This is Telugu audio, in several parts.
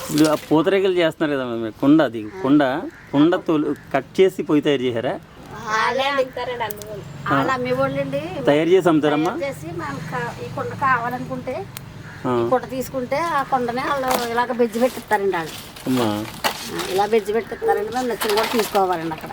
ఇప్పుడు ఆ పూతరేకులు చేస్తున్నారు కదా మీరు కుండ అది కుండ కుండ తోలు కట్ చేసి పొయ్యి తయారు చేశారా? వాళ్ళు తయారు చేసి అమ్ముతారమ్మా చేసి ఈ కుండ కావాలనుకుంటే కుండ తీసుకుంటే ఆ కుండనే వాళ్ళు ఇలాగ బెజ్జి పెట్టిస్తారండి వాళ్ళు. ఇలా బెజ్జి పెట్టిస్తారండి మేము నచ్చిన కూడా తీసుకోవాలండి అక్కడ.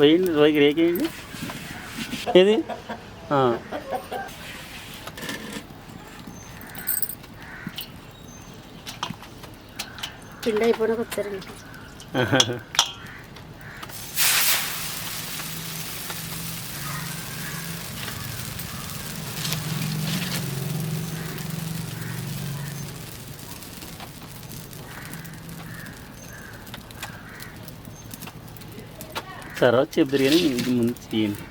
వేయండి రేకేయండి ఏది? ఆ. పిండి అయిపోయినాక వచ్చారండి తర్వాత చెప్తారు కానీ ఇది ముందు చేయండి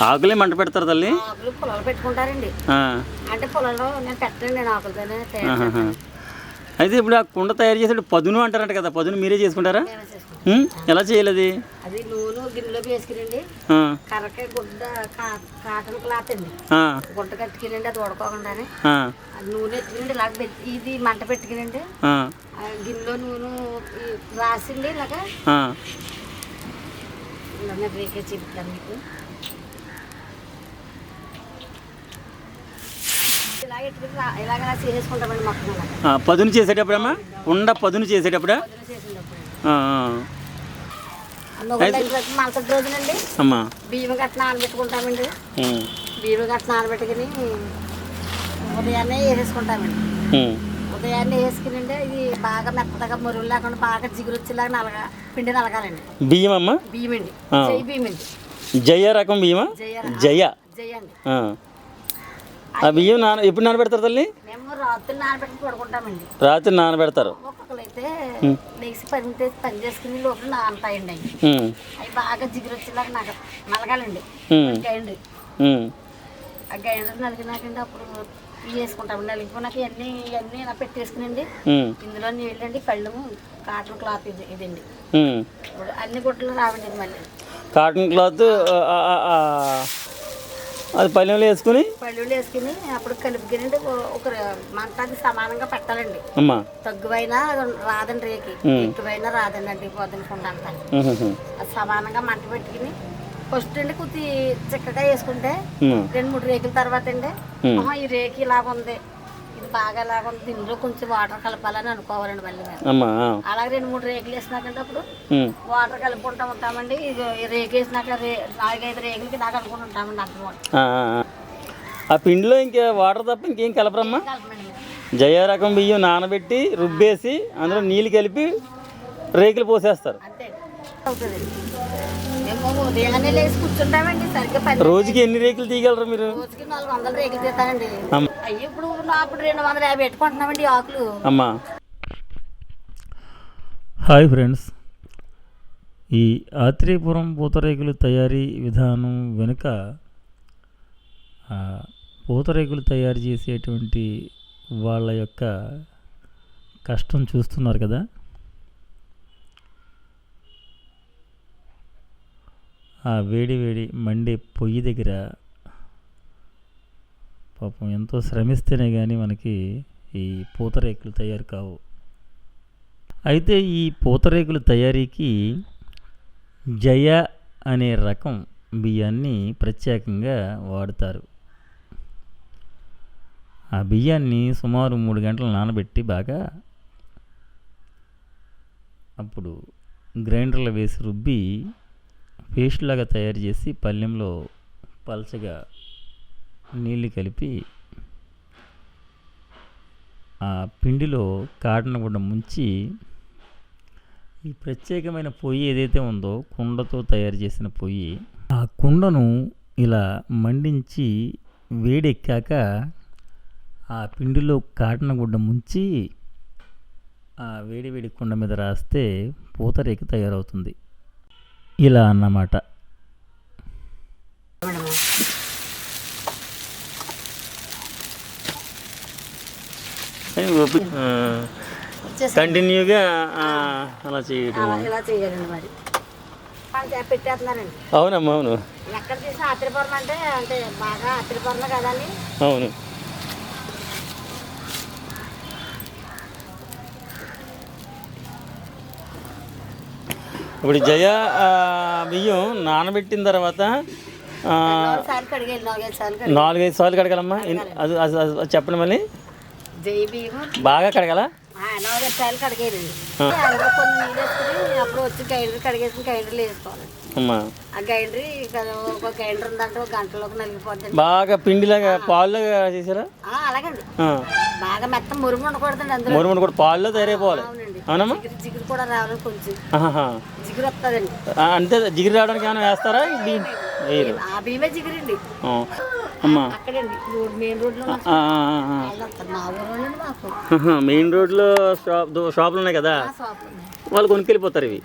ఆకులే మంట పెడతారు తల్లి? ఆకులు పొలాలు పెట్టుకుంటారండి. అంటే పొలంలో నేను పెట్టండి నేను ఆకులతోనే. అయితే ఇప్పుడు ఆ కుండ తయారు చేసేటప్పుడు పదును అంటారంట కదా పదును మీరే చేసుకుంటారా? ఎలా చేయాలి అది నూనె గిన్నెలో కర్రకాయ గుడ్డ కాటన్ క్లాత్ అండి. గుడ్డ అది ఉడకోకుండానే నూనె ఇలా ఇది మంట ఆ. గిన్నెలో నూనె రాసిండి ఇలాగా. చెప్తాను మీకు ఇలా ఎట్టుకుని రా- ఇలాగ ఇలా చేసేసుకుంటామండి మొత్తం అలాగా ఆ, పదును చేసేటప్పుడమ్మా కుండ పదును చేసేటప్పుడా? రోజునండి అమ్మా బియ్యం గట్ట నానబెట్టుకుంటామండి. ఉం, బియ్యం గట్ట నానబెట్టుకుని ఉదయాన్నే వేసేసుకుంటామండి. ఉదయాన్నే వేసుకునండి ఇది బాగా మెత్తగా మురుగు లేకుండా బాగా జిగురు వచ్చేలాగా నలగా పిండి నలగాలండి. బియ్యం అమ్మా? బియ్యం అండి. జై బియ్యం అండి జయ రకం బియ్యమా? జయ జయ. జై అండి. ఆ. బియ్యం నాన ఎప్పుడు నానబెడతారు తల్లి? మేము నానబెట్టి పడుకుంటామండి. రాత్రి నానబెడతారు. ఒక్కొక్కరు అయితే లేచి పని పని చేసుకుని లోపల నానతాయండి అవి. బాగా జిగురు వచ్చేలాగా నలగాలండి. గైండ్. ఆ గైండర్ నలిగినాకండి అప్పుడు ఇవి వేసుకుంటాం నలిగిపోయినాక ఇవన్నీ ఇవన్నీ ఇలా పెట్టేసుకునండి. ఉం, ఇందులో నీళ్ళండి కాటన్ క్లాత్ ఇది ఇదండి. అన్ని గుట్టలు రావండి మళ్ళీ. కాటన్ క్లాత్ అది పల్లెంలో వేసుకుని? పళ్ళులు వేసుకుని అప్పుడు కలుపుకినండి ఒక మంట అది సమానంగా పెట్టాలండి. అమ్మా. తగ్గువైనా రాదండి రేకి. ఎక్కువైనా రాదండి అంటే పోతుంది కుండ అంతా. ఉహుహు. అది సమానంగా మంట పెట్టుకుని ఫస్ట్ అండి కొద్ది చిక్కగా వేసుకుంటే రెండు మూడు రేకుల తర్వాత అండి ఈ రేకి ఇలాగ ఉంది బాగా ఉంది. దీనిలో కొంచెం వాటర్ కలపాలని అనుకోవాలండి మళ్ళీ. అలాగే రెండు మూడు రేకులు వేసినాకంటే అప్పుడు. వాటర్ కలుపుకుంటూ ఉంటామండి. రేకు వేసినాక నాలుగైదు రేకులకి దాకా అనుకుంటూ ఉంటామండి అంత ఆ, పిండిలో ఇంకా వాటర్ తప్ప ఇంకేం కలపరమ్మా. జయ రకం బియ్యం నానబెట్టి రుబ్బేసి అందులో నీళ్ళు కలిపి రేకులు పోసేస్తారు. అంతే. అవుతుంది. మేము ఉదయాన్నే లేచి కూర్చుంటామండి. సరిగ్గా పని రోజుకి ఎన్ని రేకులు తీయగలరు మీరు? ఇప్పుడు అప్పుడు రెండు వందల యాభై పెట్టుకుంటున్నామండి ఆకులు. అమ్మా. Hi friends. ఈ ఆత్రేయపురం పూతరేకులు తయారీ విధానం వెనుక ఆ, పూతరేకులు తయారు చేసేటువంటి వాళ్ళ యొక్క కష్టం చూస్తున్నారు కదా. ఆ వేడి వేడి మండే పొయ్యి దగ్గర పాపం ఎంతో శ్రమిస్తేనే కానీ మనకి ఈ పూతరేకులు తయారు కావు. అయితే ఈ పూతరేకుల తయారీకి జయ అనే రకం బియ్యాన్ని ప్రత్యేకంగా వాడుతారు. ఆ బియ్యాన్ని సుమారు మూడు గంటలు నానబెట్టి బాగా అప్పుడు గ్రైండర్లో వేసి రుబ్బి పేస్ట్ లాగా తయారు చేసి పళ్ళెంలో పల్చగా నీళ్ళు కలిపి ఆ పిండిలో కాటన గుడ్డ ముంచి ఈ ప్రత్యేకమైన పొయ్యి ఏదైతే ఉందో కుండతో తయారు చేసిన పొయ్యి ఆ కుండను ఇలా మండించి వేడెక్కాక ఆ పిండిలో కాటన గుడ్డ ముంచి ఆ వేడి వేడి కుండ మీద రాస్తే పూతరేకు తయారవుతుంది. ఇలా అన్నమాట. కంటిన్యూగా అలా అలా ఇలా చేయాలండి మరి. పెట్టేస్తున్నారండి. అవునమ్మా అవును. ఎక్కడ చూసినా ఆత్రిపురం అంటే అంటే బాగా ఆత్రిపురం కదండి. అవును. ఇప్పుడు జయ బియ్యం నానబెట్టిన తర్వాత నాలుగైదు సార్లు కడగలమ్మా. అది చెప్పండి మళ్ళీ. బాగా కడగల నాలుగైదు అందులో కొన్ని నీళ్ళు వేసుకుని అప్పుడు వచ్చి గైండర్ కడిగేసుకుని గైండర్లు వేసుకోవాలి ఆ గైండర్ ఒక గైండర్ ఉందంటే ఒక గంటలోకి బాగా పిండిలాగా పాలులాగా చేసారా అలాగండి. బాగా మెత్తం మురుగు ఉండకూడదండి అందులో మురుమును కూడా పాలులో తయారైపోవాలి అవునమ్మా జిగురు కూడా రావాలి కొంచెం. జిగురు వస్తుందండి అంతే జిగిరి రావడానికి ఏమైనా వేస్తారా వేయరు ఆ బియ్యమే జిగురండి. అమ్మా. మెయిన్ రోడ్లో షాప్. దో- షాపులు ఉన్నాయి కదా. వాళ్ళు కొనుక్కెళ్ళిపోతారు ఇవి.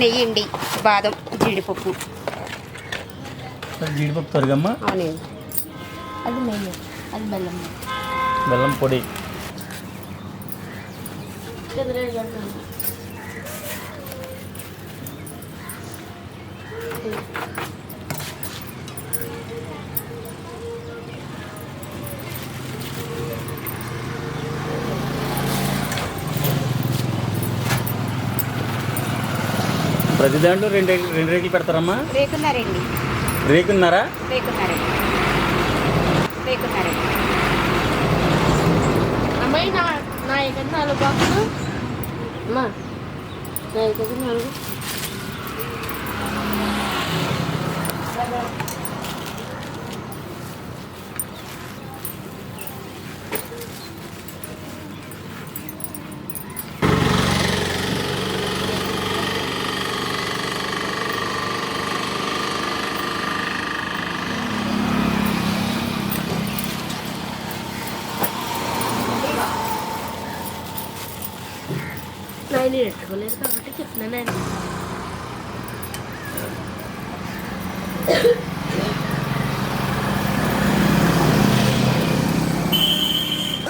నెయ్యి అండి బాదం జీడిపప్పు. జీడిపప్పు తొరగమ్మ? అవునండి. అది నెయ్యి అది బెల్లం. బెల్లం పొడి. చంద్రుడు పెడుతుంది. ప్రతి దాంట్లో రెండు రేకులు- రెండు రేకులు పెడతారమ్మా? రేకున్నారండి. రేకున్నారా? రేకున్నారండి. రేకున్నారండి. అమ్మాయి నా నా ఇక్కడ నాలుగు బాక్సులు. అమ్మా నా ఇక్కడ నాలుగు. నాయన పెట్టుకోలేదు కాబట్టి చెప్తున్నాను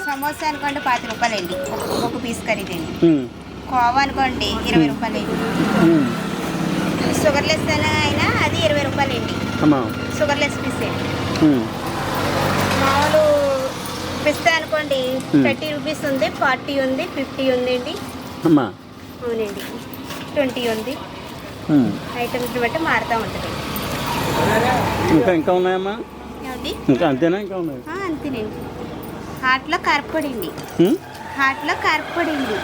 సమోసా అనుకోండి పాతి రూపాయలండి. ఒక- ఒక పీస్ ఖరీదండి కోవా అనుకోండి ఇరవై రూపాయలండి. ఉమ్. షుగర్లెస్ అయినా అది ఇరవై రూపాయలండి. అమ్మా. షుగర్లెస్ పీస్ అండి మామూలు పిస్తా అనుకోండి. థర్టీ రూపీస్ ఉంది ఫార్టీ ఉంది ఫిఫ్టీ ఉందండి. అమ్మా. అవునండి. ట్వంటీ ఉంది. ఉమ్. ఐటమ్స్ బట్టి మారుతూ ఉంటుంది. ఇంకా ఇంకా ఉన్నాయమ్మా? ఇంకా అంతేనా? ఇంకా ఉన్నాయి? అంతేనండి. హాట్లో కారపొడి అండి హాట్లో కారపొడి అండి.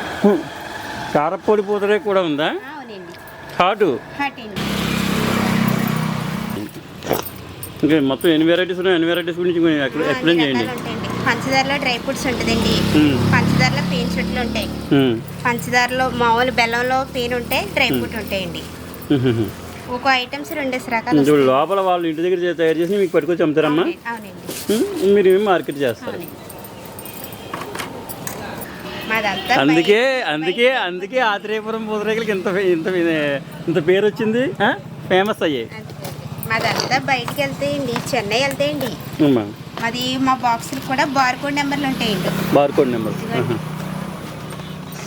కారపొడి పూతరే కూడా ఉందా? అవునండి. హాటు? హాట్ అండి. ఇంకా మొత్తం ఎన్ని వెరైటీస్ ఉన్నాయి ఎన్ని వెరైటీస్ గురించి ఎక్స్ప్లెయిన్ చేయండి. పంచదారలో డ్రై ఫ్రూట్స్ ఉంటుందండి. ఉమ్, పంచదారలో పేన్ చుట్లు ఉంటాయి. పంచదారలో మామూలు బెల్లంలో పేన్ ఉంటాయి డ్రై ఫ్రూట్ ఉంటాయండి. ఒక్కో ఐటమ్స్ రెండేసి రకాలు. లోపల వాళ్ళు ఇంటి దగ్గర చే- తయారు చేసి మీకు పట్టుకొచ్చి అమ్ముతారమ్మా. మీరు మార్కెట్ చేస్తారు. అందుకే అందుకే అందుకే ఆత్రేయపురం పూతరేకులకి ఇంత ఇంత ఇంత పేరు వచ్చింది ఫేమస్ అయ్యాయి. మాదంతా బయటికి వెళ్తాయండి చెన్నై వెళ్తాయండి. మాది మా బాక్సులు కూడా బార్కోడ్ నెంబర్లు ఉంటాయండి. Barcode number.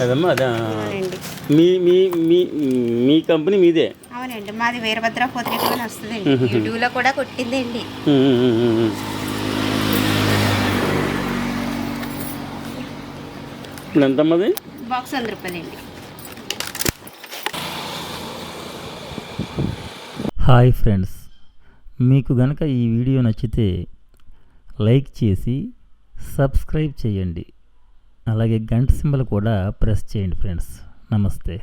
అదమ్మా అదే. మీ మీ మీ మీ కంపెనీ మీదే? అవునండి మాది వీరభద్ర పూతరేకులు అని వస్తుందండి. యూట్యూబ్లో కూడా కొట్టిందండి. ఇప్పుడు ఎంతమ్మది? బాక్స్ వంద రూపాయలండి. హాయ్ ఫ్రెండ్స్ మీకు గనక ఈ వీడియో నచ్చితే లైక్ చేసి సబ్స్క్రైబ్ చేయండి. అలాగే గంట సింబల్ కూడా ప్రెస్ చేయండి ఫ్రెండ్స్. నమస్తే.